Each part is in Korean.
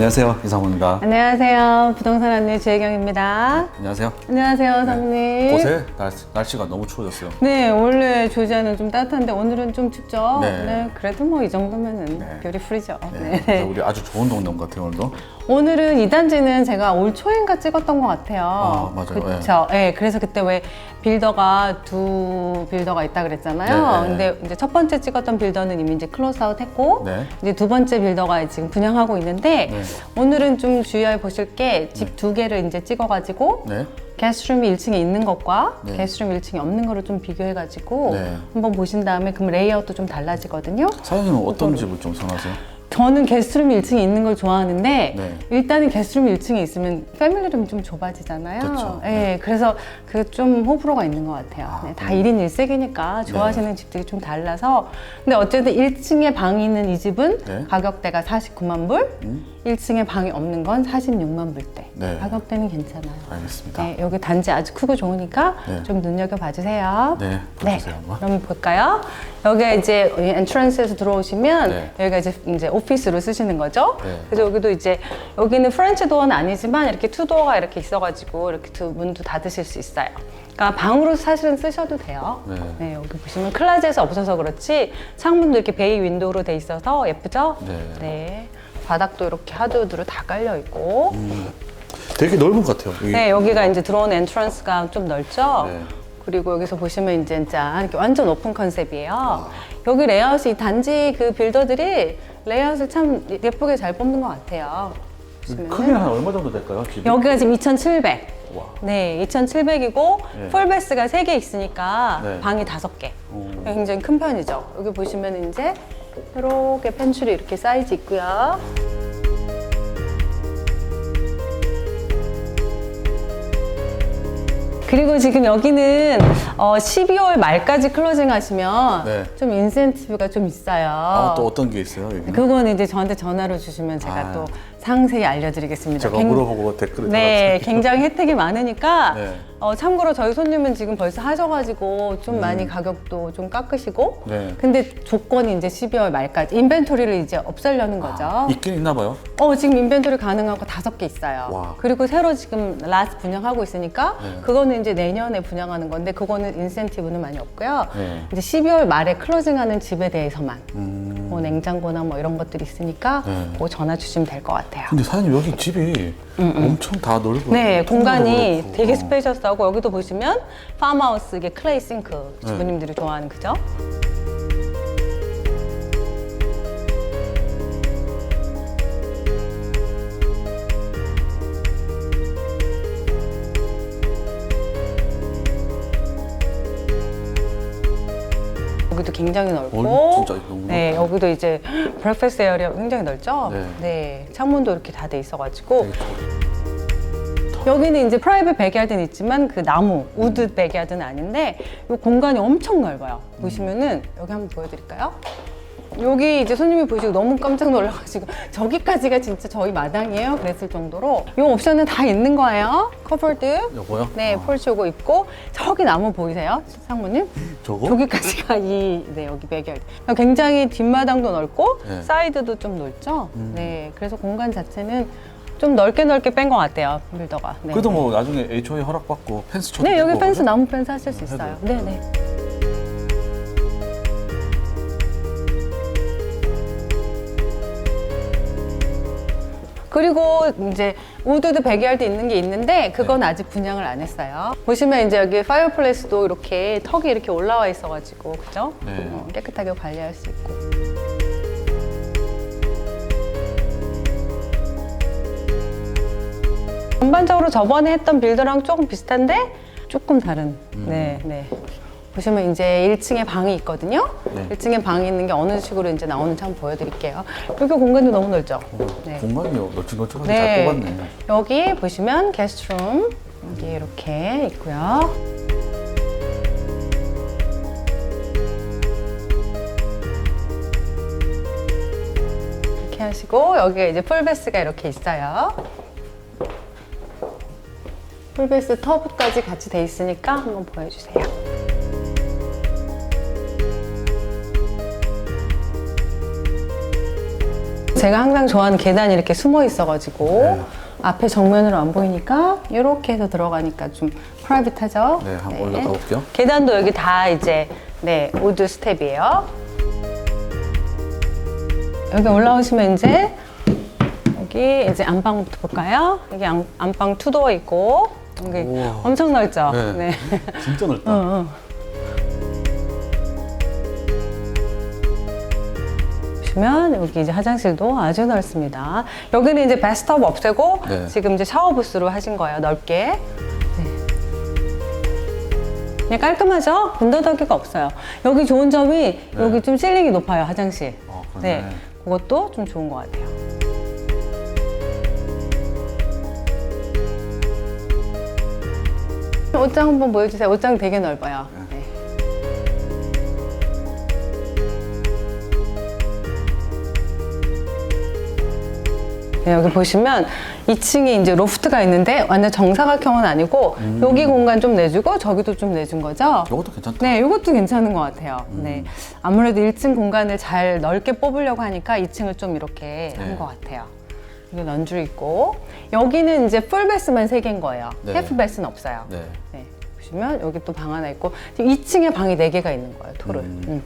안녕하세요 이상훈입니다. 안녕하세요. 부동산 안내 주혜경입니다. 안녕하세요. 안녕하세요, 사모님. 곳에 날씨, 날씨 가 너무 추워졌어요. 네, 원래 조지아는 좀 따뜻한데 오늘은 좀 춥죠? 네. 그래도 뭐 이 정도면은 네. 뷰티풀이죠. 네. 네. 그래서 우리 아주 좋은 동네 온것 같아요 오늘도. 오늘은 이 단지는 제가 올 초인가 찍었던 것 같아요. 아, 맞아요. 그쵸. 네. 그래서 그때 왜 빌더가 두 빌더가 있다 그랬잖아요. 네, 네. 근데 이제 첫 번째 찍었던 빌더는 이미 이제 클로스아웃 했고, 네. 이제 두 번째 빌더가 지금 분양하고 있는데, 네. 오늘은 좀 주의해 보실 게 집 두 개를 이제 찍어가지고, 네. 게스트룸이 1층에 있는 것과 네. 게스트룸 1층에 없는 거를 좀 비교해가지고 네. 한번 보신 다음에 그럼 레이아웃도 좀 달라지거든요. 사장님은 어떤 집을 좀 선호하세요? 저는 게스트룸이 1층에 있는 걸 좋아하는데 네. 일단은 게스트룸이 1층에 있으면 패밀리룸이 좀 좁아지잖아요. 그쵸. 예, 네. 그래서 그 좀 호불호가 있는 것 같아요. 아, 네, 다 1인 1색이니까 좋아하시는 집들이 좀 달라서 근데 어쨌든 1층에 방이 있는 이 집은 네. 가격대가 49만 불, 음? 1층에 방이 없는 건 46만 불대. 네. 가격대는 괜찮아요. 알겠습니다. 네, 여기 단지 아주 크고 좋으니까 네. 좀 눈여겨 봐주세요. 네, 보여주세요 한번. 그럼 볼까요? 여기가 이제 엔트런스에서 들어오시면 네. 여기가 이제 이제 오피스로 쓰시는 거죠. 네. 그래서 여기도 이제 여기는 프렌치 도어는 아니지만 이렇게 투 도어가 이렇게 있어가지고 이렇게 두 문도 닫으실 수 있어요. 그러니까 방으로 사실은 쓰셔도 돼요. 네. 여기 보시면 클라즈에서 없어서 그렇지 창문도 이렇게 베이 윈도우로 돼 있어서 예쁘죠? 네. 바닥도 이렇게 하드우드로 다 깔려 있고. 되게 넓은 것 같아요. 여기. 네, 여기가 이제 들어오는 엔트런스가 좀 넓죠? 네. 그리고 여기서 보시면 이제 짠 이렇게 완전 오픈 컨셉이에요. 여기 레이아웃이 단지 그 빌더들이 레이아웃을 참 예쁘게 잘 뽑는 것 같아요. 보시면은. 크기는 한 얼마 정도 될까요? 집이? 여기가 지금 2,700. 와. 네, 2,700이고 네. 풀베스가 3개 있으니까 네. 방이 5개. 오. 굉장히 큰 편이죠. 여기 보시면 이제 이렇게 펜츄리 이렇게 사이즈 있고요. 그리고 지금 여기는 어 12월 말까지 클로징 하시면 네. 좀 인센티브가 좀 있어요. 아, 또 어떤 게 있어요? 여기는? 그거는 이제 저한테 전화로 주시면 제가 아. 또 상세히 알려드리겠습니다. 제가 굉- 물어보고 댓글에 네. 굉장히 혜택이 많으니까 네. 어, 참고로 저희 손님은 지금 벌써 하셔가지고 좀 많이 가격도 좀 깎으시고 음. 네. 근데 조건이 이제 12월 말까지 인벤토리를 이제 없애려는 거죠. 있긴 있나 봐요. 어, 지금 인벤토리 가능하고 다섯 개 있어요. 와. 그리고 새로 지금 라스 분양하고 있으니까 네. 그거는 이제 내년에 분양하는 건데 그거는 인센티브는 많이 없고요. 네. 이제 12월 말에 클로징하는 집에 대해서만 음. 뭐 냉장고나 뭐 이런 것들이 있으니까 네. 그거 전화 주시면 될 것 같아요. 근데 사장님 여기 집이 엄청 다 넓어요. 네, 통로도 공간이 그렇고. 되게 어. 스페이셔스하고 여기도 보시면 팜하우스 이게 클레이 싱크 네. 주부님들이 좋아하는 그죠? 여기도 굉장히 넓고 어, 진짜 너무 네 여기도 이제 브렉패스트 에어리아 굉장히 넓죠? 네. 창문도 이렇게 다 돼 있어가지고 되게 여기는 이제 프라이빗 백야드는 있지만 그 나무 우드 백야드는 아닌데 이 공간이 엄청 넓어요. 보시면은 여기 한번 보여드릴까요? 여기 이제 손님이 보시고 너무 깜짝 놀라가지고 저기까지가 진짜 저희 마당이에요. 그랬을 정도로 이 옵션은 다 있는 거예요. 커버드. 요거요? 네, 아. 요거 있고 저기 나무 보이세요, 상무님? 저거? 저기까지가 이, 네, 여기 백야드. 굉장히 뒷마당도 넓고, 네. 음. 사이드도 좀 넓죠? 네, 그래서 공간 자체는 좀 넓게 넓게 뺀 것 같아요, 빌더가. 네. 그래도 뭐 나중에 HOA 허락받고 펜스 쳐도 네, 여기 펜스, 그죠? 나무 펜스 하실 수 해도 있어요. 돼요. 네, 네. 그리고 이제 우드도 배기할 때 있는 게 있는데 그건 네. 아직 분양을 안 했어요. 보시면 이제 여기 파이어플레이스도 이렇게 턱이 이렇게 올라와 있어가지고 그죠? 네. 어, 깨끗하게 관리할 수 있고. 전반적으로 저번에 했던 빌더랑 조금 비슷한데 조금 다른. 음. 네, 네. 보시면 이제 1층에 방이 있거든요. 네. 1층에 방이 있는 게 어느 식으로 이제 나오는지 한번 보여드릴게요. 여기 공간도 너무 넓죠? 네. 공간이 널찍널찍하게 잘 뽑았네. 여기 보시면 게스트룸 여기 이렇게 있고요. 이렇게 하시고 여기가 이제 풀베스가 이렇게 있어요. 풀베스 터브까지 같이 돼 있으니까 한번 보여주세요. 제가 항상 좋아하는 계단이 이렇게 숨어 있어가지고 네. 앞에 정면으로 안 보이니까 이렇게 해서 들어가니까 좀 프라이빗하죠? 네, 한번 올라가 볼게요. 계단도 여기 다 이제 네 우드 스텝이에요. 여기 올라오시면 이제 여기 이제 안방부터 볼까요? 여기 안, 안방 투도어 있고 여기 우와. 엄청 넓죠? 네. 네. 진짜 넓다. 어, 어. 보시면 여기 이제 화장실도 아주 넓습니다. 여기는 이제 베스트업 없애고 네. 지금 이제 샤워 부스로 하신 거예요. 넓게. 네. 깔끔하죠? 군더더기가 없어요. 여기 좋은 점이 여기 좀 실링이 높아요. 화장실. 어, 그러네. 네. 그것도 좀 좋은 것 같아요. 옷장 한번 보여주세요. 옷장 되게 넓어요. 네. 네, 여기 보시면 2층에 이제 로프트가 있는데 완전 정사각형은 아니고 여기 공간 좀 내주고 저기도 좀 내준 거죠. 이것도 괜찮다. 네, 이것도 괜찮은 것 같아요. 네, 아무래도 1층 공간을 잘 넓게 뽑으려고 하니까 2층을 좀 이렇게 네. 한 것 같아요. 여기 런쥬리 있고 여기는 이제 풀 베스만 세 개인 거예요. 네. 해프 베스는 없어요. 네. 네, 보시면 여기 또 방 하나 있고 2층에 방이 4개가 있는 거예요, 토를. 음. 음.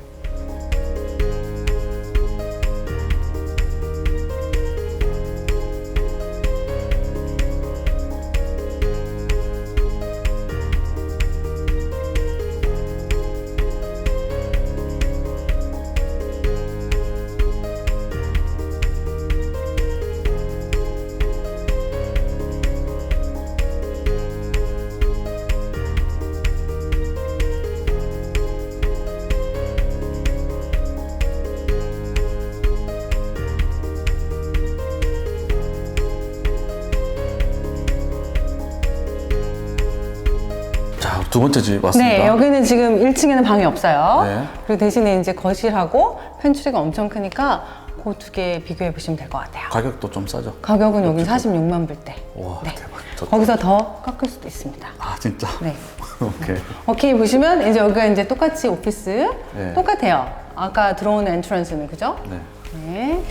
두 번째 집 왔습니다. 네, 여기는 지금 1층에는 방이 없어요. 네. 그리고 대신에 이제 거실하고 펜츄리가 엄청 크니까 그 두 개 비교해 보시면 될 것 같아요. 가격도 좀 싸죠? 가격은 여기 46만 불대. 와, 네. 대박. 좋다. 거기서 더 깎을 수도 있습니다. 아, 진짜? 네. 오케이. 오케이 보시면 이제 여기가 이제 똑같이 오피스 네. 똑같아요. 아까 들어오는 엔트런스는 그죠? 네. 네.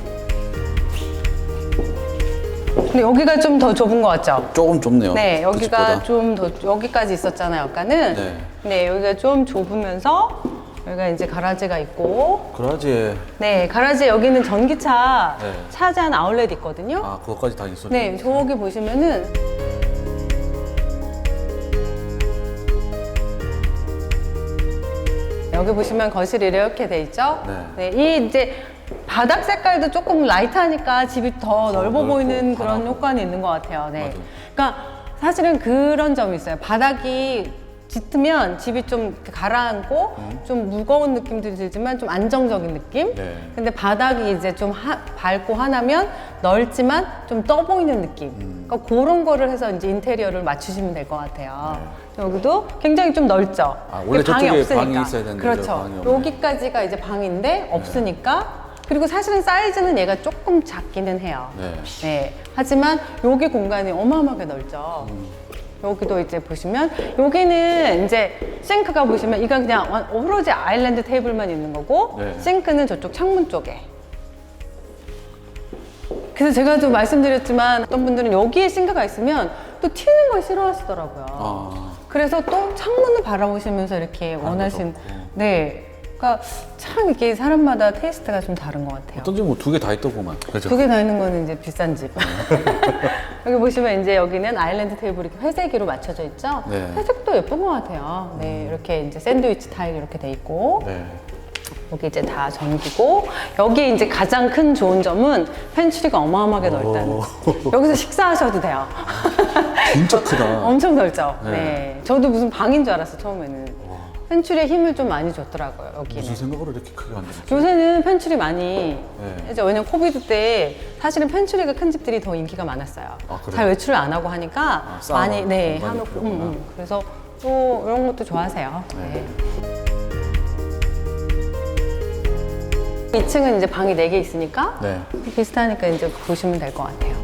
근데 여기가 좀 더 좁은 것 같죠? 조금 좁네요. 네, 그 여기가 집보다. 좀 더 여기까지 있었잖아요, 아까는. 네. 네, 여기가 좀 좁으면서 여기가 이제 가라지가 있고. 그라지에 네, 가라지 여기는 전기차 네. 차지한 아울렛 있거든요. 아, 그것까지 다 있었죠. 네, 저기 보시면은 여기 보시면 거실이 이렇게 돼 있죠? 네. 이 이제 바닥 색깔도 조금 라이트하니까 집이 더 넓어 넓고 보이는 그런. 효과는 있는 것 같아요. 네. 맞아요. 그러니까 사실은 그런 점이 있어요. 바닥이 짙으면 집이 좀 이렇게 가라앉고 좀 무거운 느낌도 들지만 좀 안정적인 느낌? 음. 네. 근데 바닥이 이제 좀 하- 밝고 하나면 넓지만 좀 떠 보이는 느낌. 음. 그러니까 그런 거를 해서 이제 인테리어를 맞추시면 될 것 같아요. 네. 여기도 굉장히 좀 넓죠. 아, 원래 이게 방이 저쪽에 없으니까. 방이 있어야 되는데 그렇죠. 여기 방이 없네. 여기까지가 이제 방인데 없으니까. 그리고 사실은 사이즈는 얘가 조금 작기는 해요. 네. 네. 하지만 여기 공간이 어마어마하게 넓죠. 음. 여기도 이제 보시면 여기는 이제 싱크가 보시면 이건 그냥 완- 오로지 아일랜드 테이블만 있는 거고 네. 싱크는 저쪽 창문 쪽에. 그래서 제가 좀 말씀드렸지만 어떤 분들은 여기에 싱크가 있으면 또 튀는 걸 싫어하시더라고요. 아, 그래서 또 창문을 바라보시면서 이렇게 원하신 좋고. 네. 그러니까 참 이게 사람마다 테이스트가 좀 다른 것 같아요. 어떤 집뭐 두 개 다 있더구만. 그죠? 두 개 다 있는 거는 이제 비싼 집. 여기 보시면 이제 여기는 아일랜드 테이블이 이렇게 회색으로 맞춰져 있죠? 네. 회색도 예쁜 것 같아요. 네, 이렇게 이제 샌드위치 타일 이렇게 돼 있고, 네. 여기 이제 다 전기고, 여기 이제 가장 큰 좋은 점은 펜츄리가 어마어마하게 넓다는. 오. 여기서 식사하셔도 돼요. 진짜 크다. 엄청 넓죠? 네. 네. 저도 무슨 방인 줄 알았어요, 처음에는. 펜츄리에 힘을 좀 많이 줬더라고요, 여기는. 무슨 생각으로 이렇게 크게 만들었지? 요새는 펜츄리 많이 네. 이제 왜냐면 코비드 때 사실은 펜츄리가 큰 집들이 더 인기가 많았어요. 아, 그래요? 잘 외출을 안 하고 하니까 아, 많이 네 공간이 필요하구나. 음, 음. 그래서 또 이런 것도 좋아하세요. 네. 2층은 이제 방이 4개 있으니까 네. 비슷하니까 이제 보시면 될 것 같아요.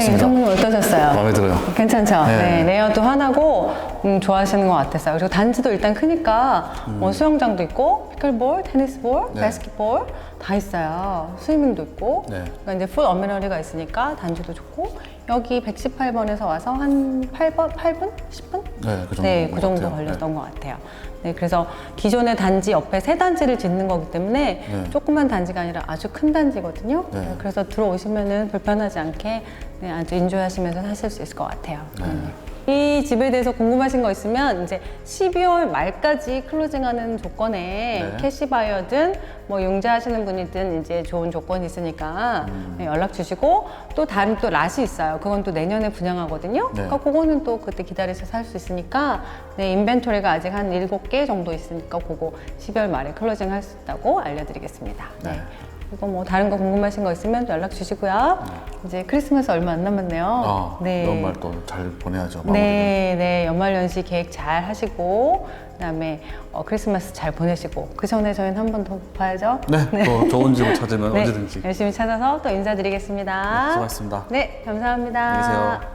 잘 네, 봤습니다. 성님 어떠셨어요? 마음에 들어요. 괜찮죠? 네. 네. 레이어도 하나고 음, 좋아하시는 것 같았어요. 그리고 단지도 일단 크니까 뭐 수영장도 있고 피클볼, 테니스볼, 음. 네. 바스켓볼 다 있어요. 스위밍도 있고. 네. 그러니까 이제 풀 어미너리가 있으니까 단지도 좋고 여기 118번에서 와서 한 8번, 8분, 10분? 네, 그 정도. 네, 그 정도 같아요. 걸렸던 것 같아요. 네, 그래서 기존의 단지 옆에 세 단지를 짓는 거기 때문에 네. 조그만 단지가 아니라 아주 큰 단지거든요. 네. 네, 그래서 들어오시면은 불편하지 않게 네, 아주 인조하시면서 사실 수 있을 것 같아요. 네. 이 집에 대해서 궁금하신 거 있으면 이제 12월 말까지 클로징하는 조건에 네. 캐시 바이어든 뭐 융자하시는 분이든 이제 좋은 조건이 있으니까 음. 네, 연락 주시고 또 다른 또 랏이 있어요. 그건 또 내년에 분양하거든요. 네. 그러니까 그거는 또 그때 기다려서 살 수 있으니까 네, 인벤토리가 아직 한 7개 정도 있으니까 그거 12월 말에 클로징 할 수 있다고 알려드리겠습니다. 네. 네. 그리고 뭐 다른 거 궁금하신 거 있으면 연락 주시고요. 이제 크리스마스 얼마 안 남았네요. 아, 연말 또 잘 보내야죠. 마무리는. 네, 네. 연말 연시 계획 잘 하시고 그다음에 어, 크리스마스 잘 보내시고 그 전에 저희는 한 번 더 봐야죠. 네, 또 좋은 집을 찾으면 네, 언제든지. 열심히 찾아서 또 인사드리겠습니다. 네, 수고하셨습니다. 네, 감사합니다. 안녕히 계세요.